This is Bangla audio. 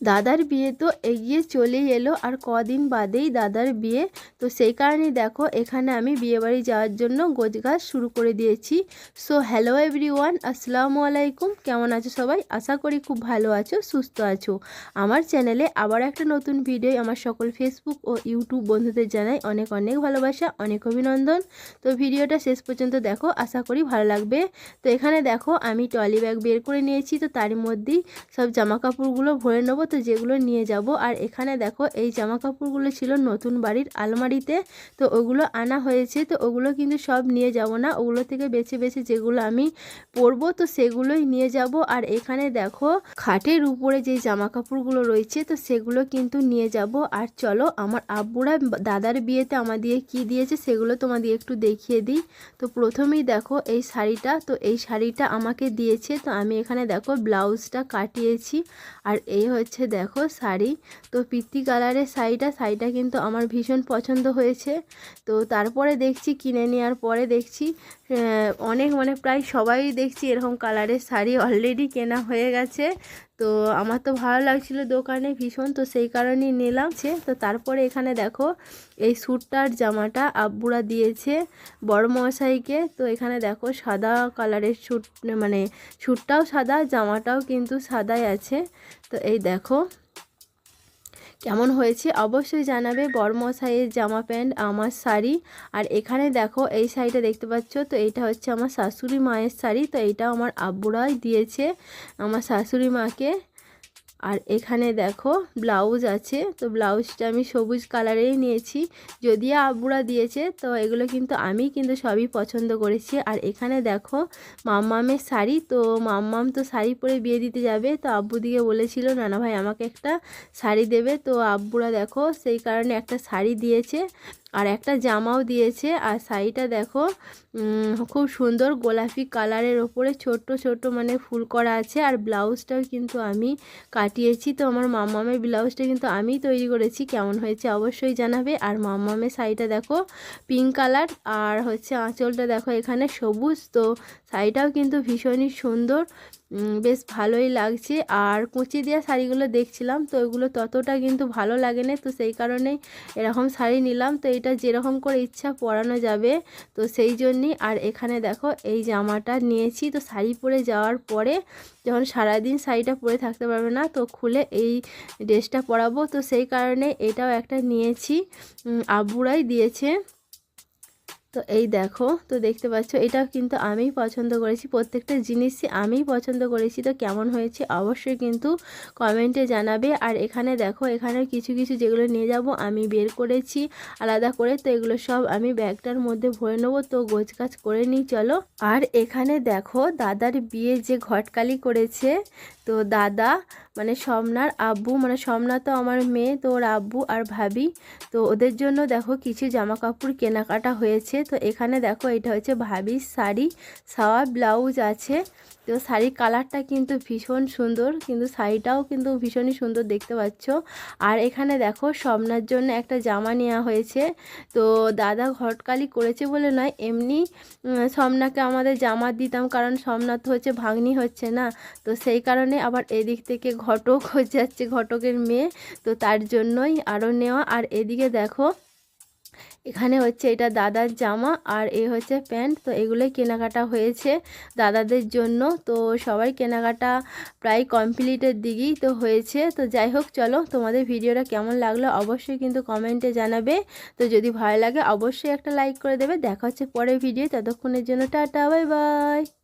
দাদার বিয়ে তো এগিয়ে চলেই এলো আর কদিন বাদেই দাদার বিয়ে। তো সেই কারণেই দেখো, এখানে আমি বিয়েবাড়ি যাওয়ার জন্য গোছগাছ শুরু করে দিয়েছি। সো হ্যালো এভরিওয়ান আসসালামু আলাইকুম। কেমন আছো সবাই? আশা করি খুব ভালো আছো, সুস্থ আছো। আমার চ্যানেলে আবার একটা নতুন ভিডিও আমার সকল ফেসবুক ও ইউটিউব বন্ধুদের জানাই অনেক অনেক ভালোবাসা, অনেক অভিনন্দন। তো ভিডিওটা শেষ পর্যন্ত দেখো, আশা করি ভালো লাগবে। তো এখানে দেখো, আমি ট্রলি ব্যাগ বের করে নিয়েছি। তো তার মধ্যেই সব জামা কাপড়গুলো ভরে নেব। তো যেগুলো নিয়ে যাব। আর এখানে দেখো, এই জামা কাপড়গুলো ছিল নতুন বাড়ির আলমারিতে। তো ওগুলো আনা হয়েছে। তো ওগুলো কিন্তু সব নিয়ে যাব না। ওগুলো থেকে বেছে বেছে যেগুলো আমি পরবো, তো সেগুলোই নিয়ে যাব। আর এখানে দেখো, খাটের উপরে যে জামা কাপড়গুলো রয়েছে, তো সেগুলো কিন্তু নিয়ে যাব। আর চলো, আমার আব্বুরা দাদার বিয়েতে আমাদের কি দিয়েছে সেগুলো তোমাদের একটু দেখিয়ে দিই। তো প্রথমেই দেখো, এই শাড়িটা, তো এই শাড়িটা আমাকে দিয়েছে। তো আমি এখানে দেখো, ব্লাউজটা কাটিয়েছি। আর এই হচ্ছে দেখো শাড়ি। তো পিত্তি কালারের শাড়িটা শাড়িটা কিন্তু আমার ভীষণ পছন্দ হয়েছে। তো তারপরে দেখছি, কিনে নেওয়ার পরে দেখছি অনেক মানে প্রায় সবাই দেখছি এরকম কালারের শাড়ি অলরেডি কেনা হয়ে গেছে। তো আমার তো ভালো লাগছিল দোকানে ভীষণ, তো সেই কারণেই নিলাম। সে তো তারপরে এখানে দেখো, এই স্যুটটার জামাটা আব্বুরা দিয়েছে বড় মশাইকে। তো এখানে দেখো, সাদা কালারের স্যুট মানে স্যুটটাও সাদা, জামাটাও কিন্তু সাদাই আছে। তো এই দেখো কেমন হয়েছে অবশ্যই জানাবে। বড়মশাইয়ের জামা প্যান্ট, আমার শাড়ি। আর এখানে দেখো, এই শাড়িটা দেখতে পাচ্ছ? তো এইটা হচ্ছে আমার শাশুড়ি মায়ের শাড়ি। তো এইটা আমার আব্বুরাই দিয়েছে, আমার শাশুড়ি মাকে। আর এখানে দেখো ব্লাউজ আছে, তো ব্লাউজটা আমি সবুজ কালারেই নিয়েছি। যদিও আব্বুরা দিয়েছে, তো এগুলো কিন্তু আমি কিন্তু সবই পছন্দ করেছি। আর এখানে দেখো মাম্মামের শাড়ি, তো মাম্মাম তো শাড়ি পরে বিয়ে দিতে যাবে, তো আব্বু দিকে বলেছিল, নানা ভাই আমাকে একটা শাড়ি দেবে। তো আব্বুরা দেখো সেই কারণে একটা শাড়ি দিয়েছে। আর একটা জামাও দিয়েছে। আর শাড়িটা দেখো খুব সুন্দর গোলাপি কালারের ওপরে ছোট্ট ছোট্ট মানে ফুল করা আছে। আর ব্লাউজটাও কিন্তু আমি কাটিয়েছি। তো আমার মাম্মামের ব্লাউজটা কিন্তু আমি তৈরি করেছি। কেমন হয়েছে অবশ্যই জানাবে। আর মাম্মামের শাড়িটা দেখো, পিঙ্ক কালার। আর হচ্ছে আঁচলটা দেখো এখানে সবুজ। তো শাড়িটাও কিন্তু ভীষণই সুন্দর। বেশ ভালোই লাগছে। আর কুচি দেওয়া শাড়িগুলো দেখছিলাম, তো ওইগুলো ততটা কিন্তু ভালো লাগে না তো সেই কারণেই এরকম শাড়ি নিলাম। তো এটা যেরকম করে ইচ্ছা পরানো যাবে, তো সেই জন্যই। আর এখানে দেখো, এই জামাটা নিয়েছি। তো শাড়ি পরে যাওয়ার পরে যখন সারাদিন শাড়িটা পরে থাকতে পারবে না, তো খুলে এই ড্রেসটা পরাবো। তো সেই কারণে এটাও একটা নিয়েছি। আব্বুরাই দিয়েছে। তো এই দেখো, তো দেখতে পাচ্ছ, এটাও কিন্তু আমিই পছন্দ করেছি। প্রত্যেকটা জিনিসই আমিই পছন্দ করেছি। তো কেমন হয়েছে অবশ্যই কিন্তু কমেন্টে জানাবে। আর এখানে দেখো, এখানে কিছু কিছু যেগুলো নিয়ে যাব, আমি বের করেছি আলাদা করে। তো এগুলো সব আমি ব্যাগটার মধ্যে ভরে নেব। তো গোছ কাজ করে নিই, চলো। আর এখানে দেখো, দাদার বিয়ে যে ঘটকালি করেছে, তো দাদা মানে সমনার আব্বু মানে সমনা তো আমার মেয়ে, তো ওর আব্বু আর ভাবি। তো ওদের জন্য দেখো, কিছু জামা কাপড় কেনাকাটা হয়েছে। তো এখানে দেখো এটা হচ্ছে ভাবির শাড়ি সাওয়া ব্লাউজ আছে। তো শাড়ির কালারটা কিন্তু ভীষণ সুন্দর, কিন্তু শাড়িটাও কিন্তু ভীষণই সুন্দর দেখতে পাচ্ছ। আর এখানে দেখো স্বপ্নার জন্য একটা জামা নেওয়া হয়েছে। তো দাদা ঘটকালি করেছে বলে নয়, এমনি স্বপ্নাকে আমাদের জামা দিতাম, কারণ সোমনাথ হচ্ছে ভাঙনি হচ্ছে না। তো সেই কারণে আবার এদিক থেকে ঘটক হয়ে যাচ্ছে, ঘটকের মেয়ে। তো তার জন্যই আরও নেওয়া। আর এদিকে দেখো এখানে হচ্ছে এটা দাদার জামা আর এ হচ্ছে প্যান্ট। তো এগুলোই কেনাকাটা হয়েছে দাদাদের জন্য। তো সবাই কেনাকাটা প্রায় কমপ্লিটের দিকেই তো হয়েছে। তো যাই হোক, চলো তোমাদের ভিডিওটা কেমন লাগল অবশ্যই কিন্তু কমেন্টে জানাবে। তো যদি ভালো লাগে অবশ্যই একটা লাইক করে দেবে। দেখা হচ্ছে পরের ভিডিও ততক্ষণের জন্য টাটা, বাই বাই।